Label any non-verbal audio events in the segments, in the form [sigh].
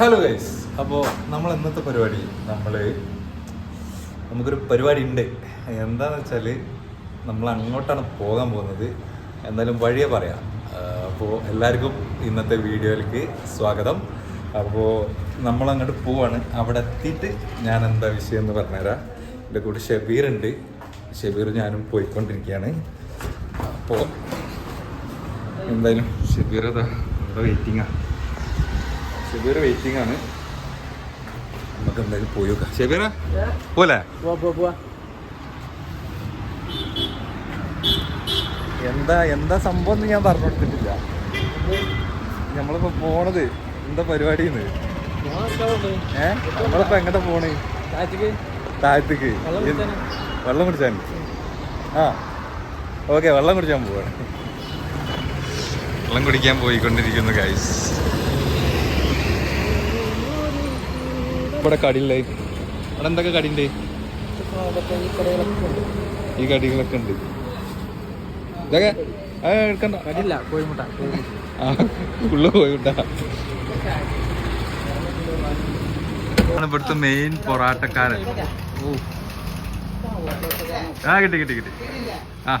Hello guys അപ്പോൾ നമ്മൾ ഇന്നത്തെ പരിപാടി നമ്മൾ നമുക്കൊരു പരിപാടി ഉണ്ട് എന്താണെന്ന് വെച്ചാൽ നമ്മൾ അങ്ങോട്ടാണ് പോകാൻ പോകുന്നത്. എന്തായാലും വഴിയെ പറയാം. അപ്പോൾ എല്ലാവർക്കും ഇന്നത്തെ വീഡിയോയിലേക്ക് സ്വാഗതം. അപ്പോൾ നമ്മൾ അങ്ങോട്ട് പോവാണ്. അവിടെ എത്തിയിട്ട് ഞാൻ എന്താ വിഷയം എന്ന് പറഞ്ഞുതരാം. എന്റെ കൂടെ ഷബീർ ഉണ്ട് ഷബീർ ഞാനും പോയിക്കൊണ്ടിരിക്കുകയാണ്. അപ്പോൾ എന്തായാലും ഷബീർ അതാ വെയിറ്റിംഗാണ് ഷബീർ വെയിറ്റിംഗ് ആണ്. നമുക്ക് എന്തായാലും പോയി നോക്കാം. ഷബീറ പോലെ എന്താ എന്താ സംഭവം എന്ന് ഞാൻ പറഞ്ഞു കൊടുത്തിട്ടില്ല. നമ്മളിപ്പോ പോണത് എന്താ പരിപാടിന്ന്? നമ്മളിപ്പോ എങ്ങോട്ടാ പോണേ? താഴത്തേക്ക്. വെള്ളം കുടിച്ചാൻ. ആ. ഓക്കെ വെള്ളം കുടിക്കാൻ പോവാണ്. വെള്ളം കുടിക്കാൻ പോയിക്കൊണ്ടിരിക്കുന്നു ഗൈസ് ഇവിടെ കടിയില്ലേ? ഇവിടെ എന്തൊക്കെ കടിയുണ്ട്? ഈ കടികളൊക്കെ ഉണ്ട്. ഇതൊക്കെ എടുക്കണ്ട. കോഴിമുട്ട ഇവിടുത്തെ മെയിൻ പൊറാട്ടക്കാരൻ. ഓ ആ കിട്ടി കിട്ടി കിട്ടി. ആ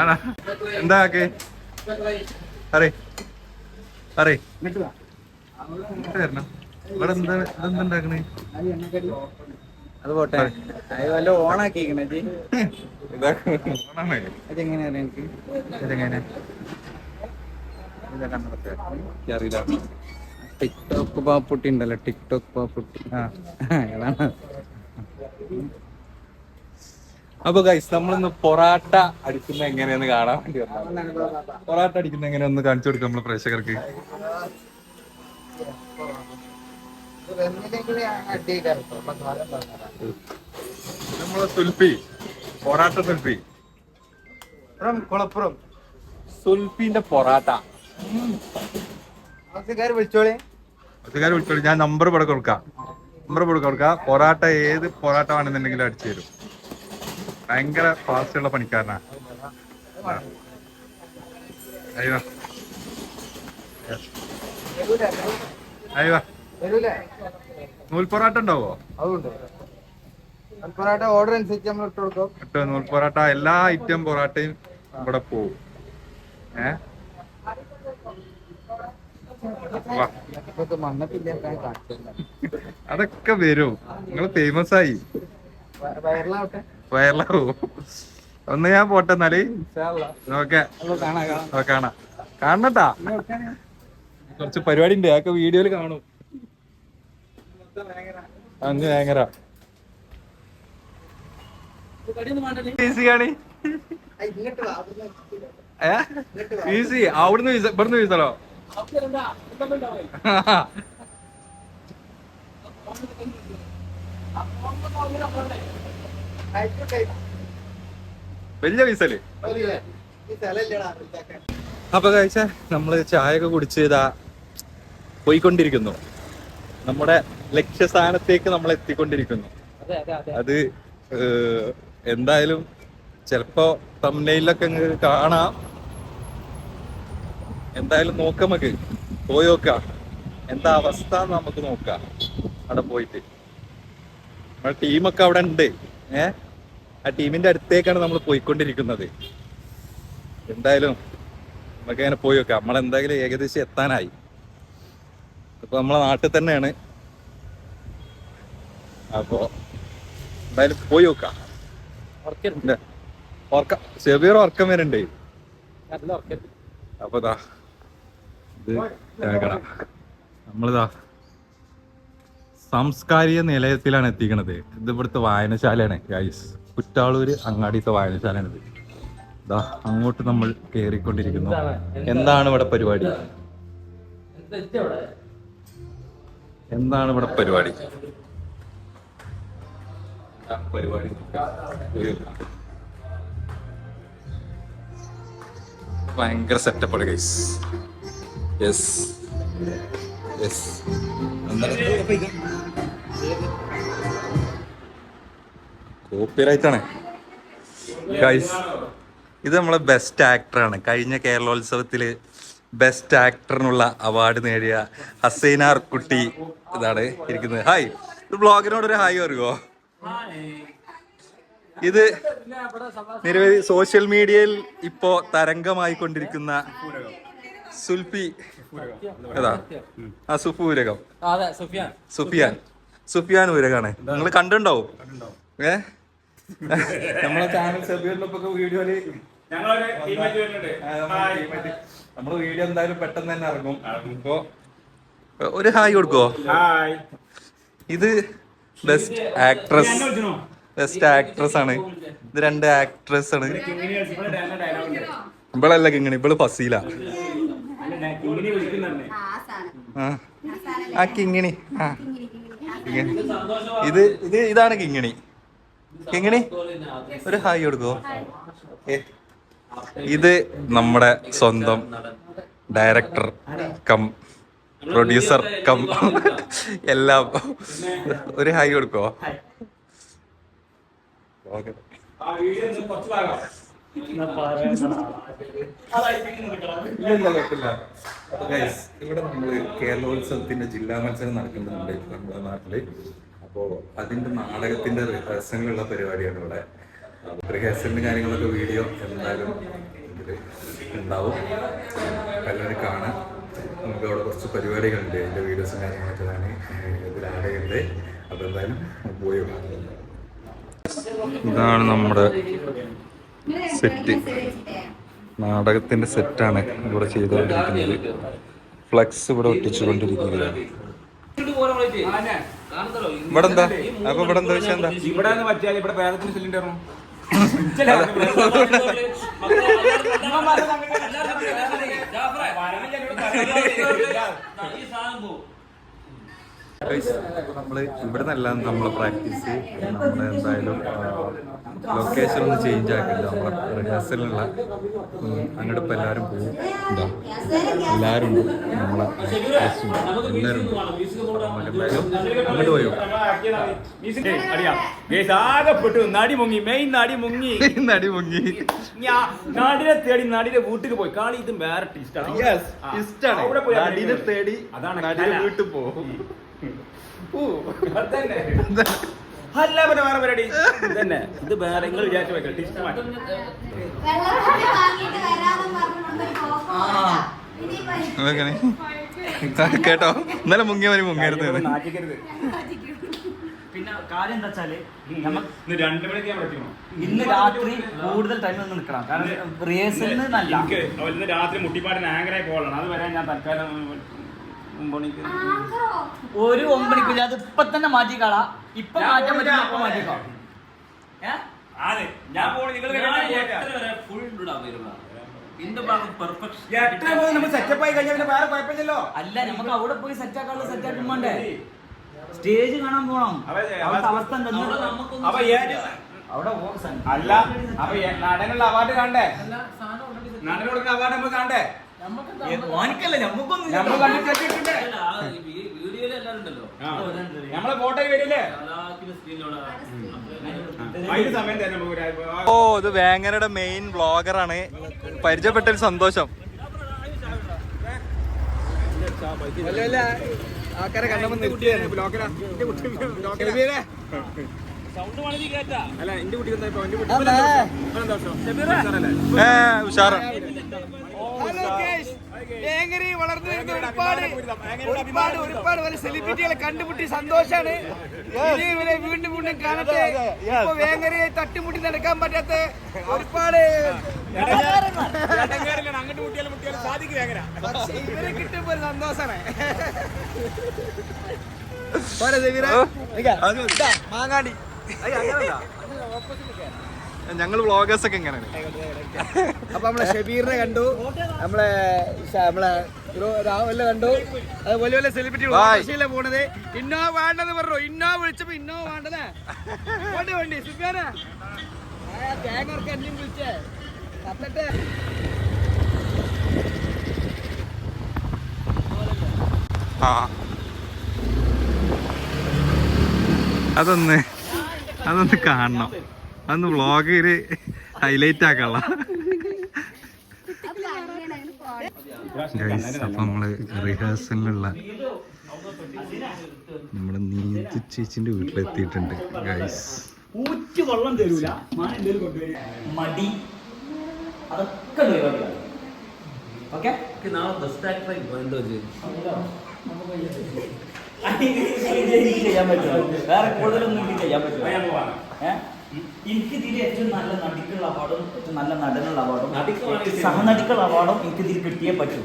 ആണാ എന്താ ആക്കെ? അറേ അറേ തരണം ഇവിടെ എന്താ അത് പോട്ടെ. അത് വല്ല ഓണാക്കിക്കണേ എനിക്ക്? ടിക്ടോക്ക് പാപ്പുട്ടി ഉണ്ടല്ലോ ടിക്ടോക്ക് പാപ്പുട്ടി. അതാണ് അപ്പൊ ഗൈസ് നമ്മളിന്ന് പൊറാട്ട അടിക്കുന്ന എങ്ങനെയെന്ന് കാണാൻ വേണ്ടി. പൊറാട്ട അടിക്കുന്ന എങ്ങനെയൊന്ന് കാണിച്ചു കൊടുക്കാം നമ്മൾ പ്രേക്ഷകർക്ക്. നമ്മളെ സുൽഫി പൊറാട്ട സുൽഫി. കുളപ്പുറം. സുൽഫിന്റെ പൊറാട്ട. ആവശ്യക്കാർ വിളിച്ചോളെ. ഞാൻ നമ്പർ ഇവിടെ കൊടുക്കാം. നമ്പർ ഇവിടെ കൊടുക്കാം. പൊറാട്ട ഏത് പൊറാട്ട വേണമെന്നുണ്ടെങ്കിലും അടിച്ചു തരും. ഭയങ്കര ഫാസ്റ്റ് ഉള്ള പണിക്കാരനാ. അയ്യോ. അയ്യോ. നൂൽ പൊറാട്ട ഉണ്ടാവോ? നൂൽപൊറാട്ട പൊറാട്ട ഓർഡർ അനുസരിച്ച് നമ്മൾ ഇട്ട് കൊടുക്കും. നൂൽ പൊറാട്ട എല്ലാ ഐറ്റം പൊറാട്ടയും ഇവിടെ പോവും. ഏ? അതൊക്കെ വരും. നിങ്ങൾ ഫേമസ് ആയി. വയറിലാവോ ഒന്ന് ഞാൻ പോട്ടെ എന്നാൽ? ഓക്കെ. കാണാം കാണാം. ഓ, കാണാം. കുറച്ച് പരിപാടി ഉണ്ട്. അതൊക്കെ വീഡിയോയിൽ കാണും. അങ്ങ് ഭയങ്കര. ഈസി. അവിടുന്ന് ഇവിടുന്ന് വീസലോ? വലിയ വീസൽ. അപ്പൊ കഴിച്ച നമ്മൾ ചായ ഒക്കെ കുടിച്ച് ഇതാ പോയിക്കൊണ്ടിരിക്കുന്നു. നമ്മുടെ ലക്ഷ്യസ്ഥാനത്തേക്ക് നമ്മൾ എത്തിക്കൊണ്ടിരിക്കുന്നു അതെ എന്തായാലും ചിലപ്പോ തമ്മനയിലൊക്കെ കാണാം. എന്തായാലും നോക്കാം നമുക്ക്. പോയി നോക്കാം. എന്താ അവസ്ഥ നമുക്ക് നോക്കാം. അവിടെ പോയിട്ട്. നമ്മുടെ ടീമൊക്കെ അവിടെ ഉണ്ട്. ഏ ആ ടീമിന്റെ അടുത്തേക്കാണ് നമ്മൾ പോയിക്കൊണ്ടിരിക്കുന്നത്. എന്തായാലും നമുക്ക് അങ്ങനെ പോയി നോക്കാം. നമ്മളെന്തായാലും ഏകദേശം എത്താനായി. ഇപ്പൊ നമ്മളെ നാട്ടിൽ തന്നെയാണ്. അപ്പോ എന്തായാലും പോയി നോക്കാം? ഉറക്കം ചെറിയൊരു ഉറക്കം വരുന്നുണ്ട്. അപ്പൊ ദാ ഇത് നമ്മളിതാ സാംസ്കാരിക നിലയത്തിലാണ് എത്തിക്കണത്. ഇത് ഇവിടുത്തെ വായനശാലയാണ് ഗൈസ് കുറ്റാളൂര് അങ്ങാടിത്തെ വായനശാലയാണിത്. ദാ അങ്ങോട്ട് നമ്മൾ കേറിക്കൊണ്ടിരിക്കുന്നു. എന്താണ്? ഇവിടെ പരിപാടി? എന്താണ് ഇവിടെ പരിപാടി? ഭയങ്കര സെറ്റപ്പാണ് ഗൈസ് യെസ് യെസ് കോപ്പിറൈറ്റ് ആണ്. ഗൈസ് ഇത് നമ്മളെ ബെസ്റ്റ് ആക്ടറാണ് കഴിഞ്ഞ കേരളോത്സവത്തിൽ ബെസ്റ്റ് ആക്ടറിനുള്ള അവാർഡ് നേടിയ ഹസൈനാർ കുട്ടി ഇതാണ് ഇരിക്കുന്നത്. ഹായ് ഇത് ബ്ലോഗിനോട് ഒരു ഹായ് പറയുമോ ഇത് നിരവധി സോഷ്യൽ മീഡിയയിൽ ഇപ്പോ തരംഗമായി കൊണ്ടിരിക്കുന്ന സുൽഫി ഏതാ? ആ സുഫൂരകം ഊരകം. സുഫിയാൻ. സുഫിയാൻ. ഊരകാണ്. നിങ്ങൾ കണ്ടുണ്ടാവും ഏ? നമ്മളെ ചാനൽ സെബിയൊക്കെ വീഡിയോയിൽ നമ്മൾ വീഡിയോ എന്തായാലും പെട്ടെന്ന് തന്നെ ഇറങ്ങും. ഇപ്പോ ഒരു ഹായ് കൊടുക്കോ ഇത് ബെസ്റ്റ് ആക്ട്രസ് ബെസ്റ്റ് ആക്ട്രസ് ആണ്. ഇത് രണ്ട് ആക്ട്രസ് ആണ്. ഇവളല്ല കിങ്ങണി ഇവൾ ഫസീല. ആ. കിങ്ങിണി. ആ. ഇത് ഇത് ഇതാണ് കിങ്ങിണി. കിങ്ങിണി ഒരു ഹായ് കൊടുക്കോ? ഏ. ഇത് നമ്മുടെ സ്വന്തം ഡയറക്ടർ കം പ്രൊഡ്യൂസർ [laughs] കം എല്ലാം. ഒരു ഹായ് കൊടുക്കോ? ഇവിടെ നമ്മൾ കേരളോത്സവത്തിന്റെ ജില്ലാ മത്സരം നടക്കുന്നുണ്ട് നമ്മുടെ നാട്ടിൽ. അപ്പോ അതിന്റെ നാടകത്തിന്റെ റിഹേഴ്സലുള്ള പരിപാടിയാണ് ഇവിടെ. റിഹേഴ്സലിന്റെ കാര്യങ്ങളൊക്കെ വീഡിയോ എന്തായാലും ഉണ്ടാവും. എല്ലാവരും കാണാം നമുക്ക് അവിടെ കുറച്ച് പരിപാടികളുണ്ട്. എന്റെ വീഡിയോസും കാര്യങ്ങളൊക്കെ ഞാൻ ഇതിൽ ആഡ് അപ്പോൾ എന്തായാലും പോയി ഇതാണ് നമ്മുടെ സെറ്റ്. നാടകത്തിന്റെ സെറ്റാണ് ഇവിടെ ചെയ്തുകൊണ്ടിരിക്കുന്നത്. ഫ്ലക്സ് ഇവിടെ ഒട്ടിച്ചുകൊണ്ടിരിക്കുകയാണ്. ഇവിടെ എന്താ? അപ്പൊ ഇവിടെ എന്താ വെച്ചാൽ എന്താ ഇവിടെ പറ്റിയാൽ ഇവിടെ വേദത്തിന് [laughs] Dali tá Sango. നമ്മൾ ഇവിടെ നിന്നല്ല നമ്മളെ പ്രാക്ടീസ് നമ്മുടെ എന്തായാലും ലൊക്കേഷൻ ഒന്ന് ചേഞ്ച് ആക്കില്ല. നമ്മളെ റിഹേഴ്സലിനുള്ള അങ്ങോട്ട് ഇപ്പൊ എല്ലാവരും പോകും എന്താ? എല്ലാവരും ഉണ്ട്. നമ്മളെ. എല്ലാവരും ഉണ്ട്. അങ്ങോട്ട് പോയോ? ആകെപ്പെട്ടു നടി മുങ്ങി. മെയിൻ നടി മുങ്ങി. നടി മുങ്ങി. ഞാ നാടിനെ തേടി നടിയുടെ വീട്ടിൽ പോയി. കാളി ഇതും വേറെ ടേസ്റ്റാണ് അവിടെ പോയി നടിനെ തേടി അതാണ്. വീട്ടിൽ പോകും. [laughs] അല്ല പിന്നെ വേറെ പരിപാടി. ഇതന്നെ. ഇത് വേറെ നിങ്ങൾ വിചാരിച്ചു വെക്കാം ടേസ്റ്റ് മാറ്റി വെള്ളപ്പൊടി വാങ്ങിയിട്ട് വരാതെ പറഞ്ഞുകൊണ്ടൊരു പോക്കോല. ഇനിയിപ്പോ അതെങ്ങനെ കേട്ടോ ഇന്നലെ മുങ്ങിയ വരെ മുങ്ങരുത് പിന്നെ കാര്യം എന്താ വെച്ചാൽ നമുക്ക് ഇന്ന് രണ്ട് മണിക്ക് ഞാൻ ഇന്ന് രാത്രി കൂടുതൽ ടൈം ഒന്ന് നിൽക്കണം. കാരണം റിഹേഴ്സലിന് നല്ല. രാത്രി മുട്ടിപ്പാടിന് ആങ്കറായി പോകണം അത് വരാൻ ഞാൻ തൽക്കാലം? ഒരു ഒമ്പണിക്കില്ല അത് ഇപ്പൊ തന്നെ മാറ്റിക്കാളാ. ഇപ്പൊ മാറ്റാൻ. പറ്റില്ല മാറ്റിക്കോ. കുഴപ്പമില്ലല്ലോ. അല്ല നമുക്ക് അവിടെ പോയി സെറ്റ് ആക്കാനുള്ള സെറ്റ് ആക്കുമ്പോണ്ടേ സ്റ്റേജ് കാണാൻ പോണം. അവസ്ഥ അവിടെ അല്ല അപ്പൊ നടനുള്ള അവാർഡ് കാണണ്ടേ? നടന് കൊടുക്കുന്ന അവാർഡ് നമുക്ക് കാണണ്ടേ? നമ്മളെ ഫോട്ടോ വരില്ലേ? അതിന് സമയം തന്നെ ഒരു- ഓ ഇത് വേങ്ങരയുടെ മെയിൻ ബ്ലോഗറാണ് പരിചയപ്പെട്ടൊരു സന്തോഷം. ആൾക്കാരെ കണ്ടപ്പോ നിർത്തിയാണ് അല്ല എന്റെ കുട്ടി ഉഷാറാണ് വേങ്ങരി വളർന്നു വരുന്ന ഒരുപാട് ഒരുപാട് ഒരുപാട് വലിയ സെലിബ്രിറ്റികളെ കണ്ടുമുട്ടി സന്തോഷാണ്. ഇനി ഇവരെ വീണ്ടും വീണ്ടും കാണട്ടെ. ഇപ്പൊ വേങ്ങരയെ തട്ടിമുട്ടി നടക്കാൻ പറ്റാത്ത ഒരുപാട് പക്ഷേ ഇവരെ കിട്ടുമ്പോ ഒരു സന്തോഷാണ് മാങ്ങാടി. സബീറ? ഞങ്ങൾ വ്ളോഗേഴ്സ് ഒക്കെ എങ്ങനെയാണ് അപ്പൊ നമ്മളെ ഷബീറിനെ കണ്ടു. നമ്മളെ നമ്മളെ രാഹുലിനെ കണ്ടു. അത് വലിയ സെലിബ്രിറ്റി. പോണത്. ഇന്നോ വേണ്ടെന്ന് പറഞ്ഞു? ഇന്നോ വിളിച്ചപ്പോ ഇന്നോ വേണ്ടതേ വണ്ടി വണ്ടി സുഖാന തേങ്ങർക്ക് എന്നെയും വിളിച്ചേ. കത്തട്ടെ അതൊന്ന് അതൊന്ന് കാണണം. അതൊന്ന് വ്ളോഗിൽ ഹൈലൈറ്റ് ആക്കാനുള്ള അപ്പം നമ്മൾ റിഹേഴ്സലിലുള്ള നമ്മുടെ നീതു ചേച്ചിന്റെ വീട്ടിലെത്തിയിട്ടുണ്ട്. ഗൈസ് ഊറ്റ് വെള്ളം തരൂല. മാൻ എന്തേലും മടി. അതൊക്കെ ഓക്കെ? നാളെ ബെസ്റ്റ് ചെയ്യാൻ പറ്റുമോ? വേറെ കൂടുതലൊന്നും ചെയ്യാൻ പറ്റുമോ? ഏഹ്? എനിക്ക് ഇതിൽ ഏറ്റവും നല്ല നടിക്കുള്ള അവാർഡും ഏറ്റവും നല്ല നടനുള്ള അവാർഡും സഹനടിക്കുള്ള അവാർഡും എനിക്ക് ഇതിൽ കിട്ടിയേ പറ്റൂ.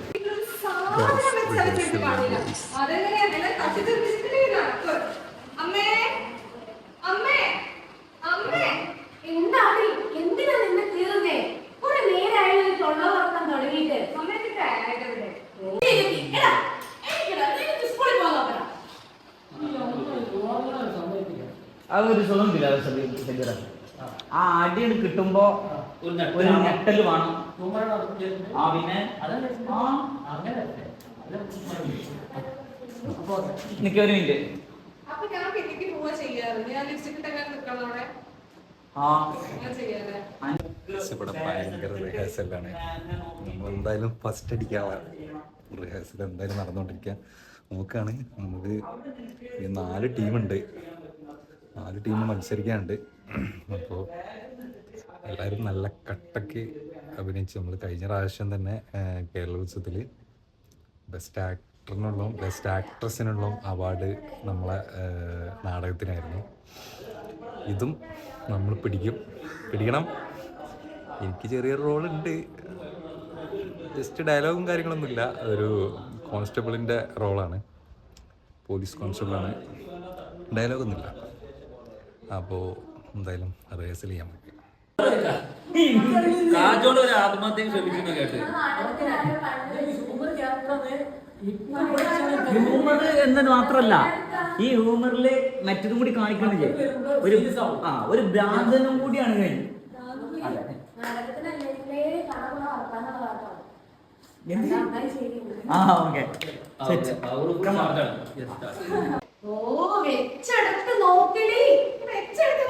അമ്മേ അമ്മേ അമ്മേ എന്താണ് ശരീരം ആ അടിയാണ് കിട്ടുമ്പോ ഒരു ഞെട്ടൽ വേണം. ആ പിന്നെ? നിക്ക് ഒരു മിനിറ്റ് ഇവിടെ ഭയങ്കര റിഹേഴ്സലാണ് ഫസ്റ്റ് അടിക്കാനുള്ള റിഹേഴ്സൽ എന്തായാലും നടന്നുകൊണ്ടിരിക്കുക നോക്കുകയാണ് നമുക്ക് ഈ നാല് ടീമുണ്ട് നാല് ടീം മത്സരിക്കാനുണ്ട്. അപ്പോൾ എല്ലാവരും നല്ല കട്ടക്ക് അഭിനയിച്ച്. നമ്മൾ കഴിഞ്ഞ പ്രാവശ്യം തന്നെ കേരള കേരളോത്സവത്തിൽ ബെസ്റ്റ് ആക്ടറിനുള്ളതും ബെസ്റ്റ് ആക്ട്രസിനുള്ളതും അവാർഡ് നമ്മളെ നാടകത്തിനായിരുന്നു. ഇതും നമ്മൾ പിടിക്കും. പിടിക്കണം. എനിക്ക് ചെറിയൊരു റോളുണ്ട്. ജസ്റ്റ് ഡയലോഗും കാര്യങ്ങളൊന്നുമില്ല. ഒരു കോൺസ്റ്റബിളിന്റെ റോളാണ്. പോലീസ് കോൺസ്റ്റബിളാണ്. ഡയലോഗൊന്നുമില്ല അപ്പോൾ എന്തായാലും റിഹേഴ്സൽ ചെയ്യാൻ പറ്റും. കാജോട് ഒരു ആത്മഹത്യ ശ്രമിച്ചു കേട്ട്. ഹ്യൂമർ എന്നത് മാത്രമല്ല ഈ ഹ്യൂമറിൽ മറ്റതും കൂടി കാണിക്കണില്ലേ ഒരു ആ ഒരു ഭ്രാന്തനും കൂടിയാണ് കഴിഞ്ഞു ആ ഓക്കെ. ഓ വെച്ചെടുത്ത് നോക്കടി. വെച്ചെടുത്ത്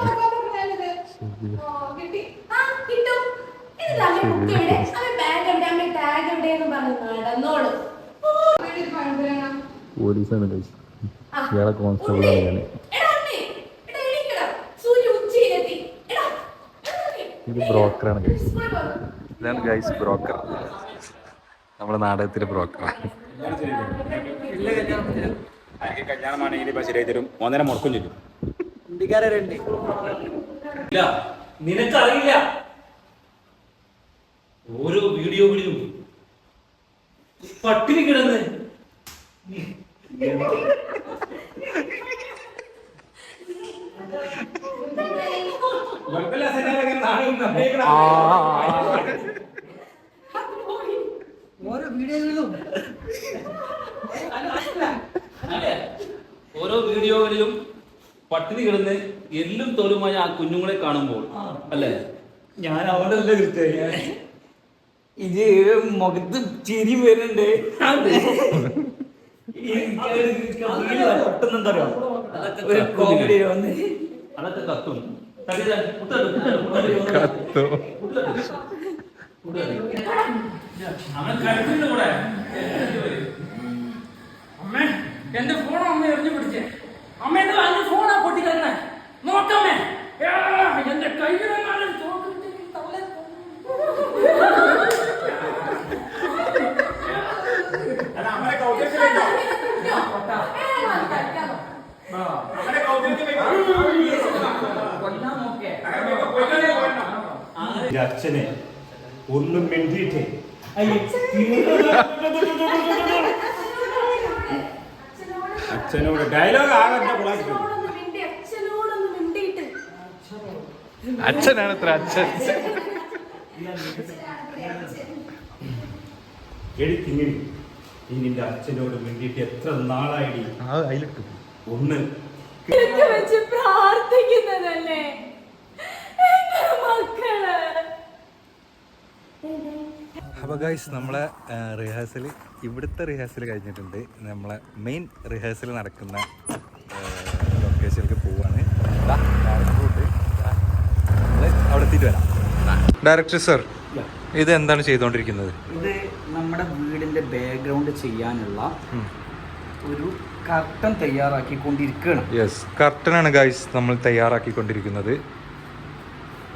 പോലീസാണ് ആ. ഇയാളെ കോൺസ്റ്റബിളാണ് ഞാൻ. ഇത് ബ്രോക്കറാണ് ഗൈസ്. ഇതാണ് ഗൈസ് ബ്രോക്കർ നമ്മുടെ നാടകത്തിലെ ബ്രോക്കർ എനിക്ക് കല്യാണമാണെങ്കിൽ ഇപ്പൊ ശരിയായി തരും. ഒന്നര മുടക്കും ചെയ്യും. ഇന്ത്യക്കാരുണ്ട് ഇല്ല നിനക്കറിയില്ല. ഓരോ വീഡിയോകളിലും പട്ടിണി കിടന്ന്. ഓരോ വീഡിയോകളിലും. അല്ലേ? ഓരോ വീഡിയോകളിലും പട്ടിണി കിടന്ന് എല്ലും തോലുമായ ആ കുഞ്ഞുങ്ങളെ കാണുമ്പോൾ അല്ലേ? ഞാൻ അവിടെ അല്ല കൃത്യം ഇത് മുഖത്ത് ചിരി വരുന്നുണ്ട്. അമ്മ ഒരു കോമഡി വന്ന് അതൊക്കെ കത്തും. തടിത, കുത്തട്, കുത്തട്, കുത്തട്. കുത്തട്. അവൻ കരുത്തിന്റെ കൂടെ. അമ്മേ എന്റെ ഫോൺ അമ്മ എറിഞ്ഞു പിടിച്ചേ അമ്മ എന്റെ അഞ്ച് ഫോണാ പൊട്ടിക്കണേ നോക്കമ്മേ ആ, എന്റെ കയ്യിലെങ്ങാനും തോക്കിട്ട് തവളെ കൊല്ലാൻ നോക്കേ അച്ഛനെ ഒന്നും മിണ്ടിയിട്ടേ അച്ഛനോട് ഡയലോഗ് ആകട്ടെ. അച്ഛനാണ് അത്ര അച്ഛൻ. എഴുത്തിങ്ങനെ നിന്റെ അച്ഛനോട് മിണ്ടിയിട്ട് എത്ര നാളായിടി അതിലിട്ടു. ഒന്ന് ഇതൊക്കെ വെച്ച് പ്രാർത്ഥിക്കുന്നതല്ലേ എന്റെ മക്കൾ അപ്പോൾ ഗൈസ് നമ്മളെ റിഹേഴ്സൽ ഇവിടുത്തെ റിഹേഴ്സൽ കഴിഞ്ഞിട്ടുണ്ട്. നമ്മളെ മെയിൻ റിഹേഴ്സൽ നടക്കുന്ന ലൊക്കേഷനിലേക്ക് പോവാണ്. അവിടെ എത്തിയിട്ട് വരാം. ഡയറക്ടർ സർ ഇത് എന്താണ് ചെയ്തുകൊണ്ടിരിക്കുന്നത്? ഇത് നമ്മുടെ വീടിന്റെ ബാക്ക്ഗ്രൗണ്ട് ചെയ്യാനുള്ള ഒരു കർട്ടൻ തയ്യാറാക്കിക്കൊണ്ടിരിക്കുകയാണ്. യെസ് കർട്ടനാണ് ഗൈസ് നമ്മൾ തയ്യാറാക്കിക്കൊണ്ടിരിക്കുന്നത്.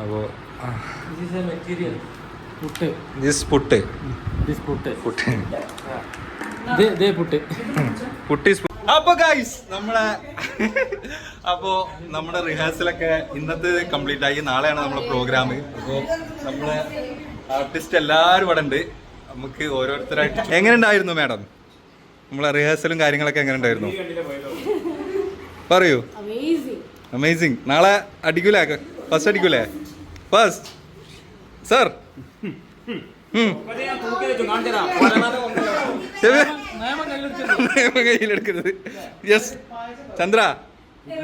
അപ്പോൾ material put. This put. This put. Put. ദേ ദേ പുട്ട്. പുട്ടി അപ്പൊ ഗൈസ് നമ്മളെ അപ്പോ നമ്മുടെ റിഹേഴ്സലൊക്കെ ഇന്നത്തെ കംപ്ലീറ്റ് ആയി. നാളെയാണ് നമ്മുടെ പ്രോഗ്രാം അപ്പോ നമ്മളെ ആർട്ടിസ്റ്റ് എല്ലാവരും ഇവിടെ ഉണ്ട്. നമുക്ക് ഓരോരുത്തരായിട്ട് എങ്ങനെ ഉണ്ടായിരുന്നു മാഡം നമ്മളെ റിഹേഴ്സലും കാര്യങ്ങളൊക്കെ എങ്ങനെ ഉണ്ടായിരുന്നു പറയൂ അമേസിങ് നാളെ അടിക്കൂലേ? First അടിക്കൂലേ? First sir. കയ്യിലെടുക്കരുത്. Yes Chandra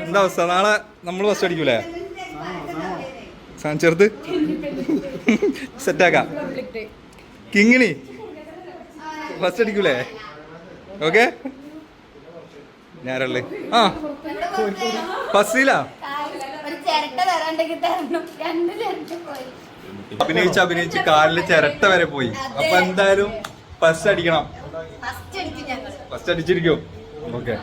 എന്താ അവസ്ഥ? നാളെ നമ്മൾ ബസ് അടിക്കൂലേ? ചെറുത്. സെറ്റാക്കാം കിങ്ങിണി. ഫസ്റ്റ് അടിക്കൂലേ? ഓക്കെ ഞാനല്ലേ. ആ. ഫസീല അഭിനയിച്ച് അഭിനയിച്ച് കാലിൽ ചിരട്ട വരെ പോയി. അപ്പൊ എന്തായാലും ഫസ്റ്റ് അടിക്കണം. ഫസ്റ്റ് അടിച്ചിരിക്കും. ഓക്കെ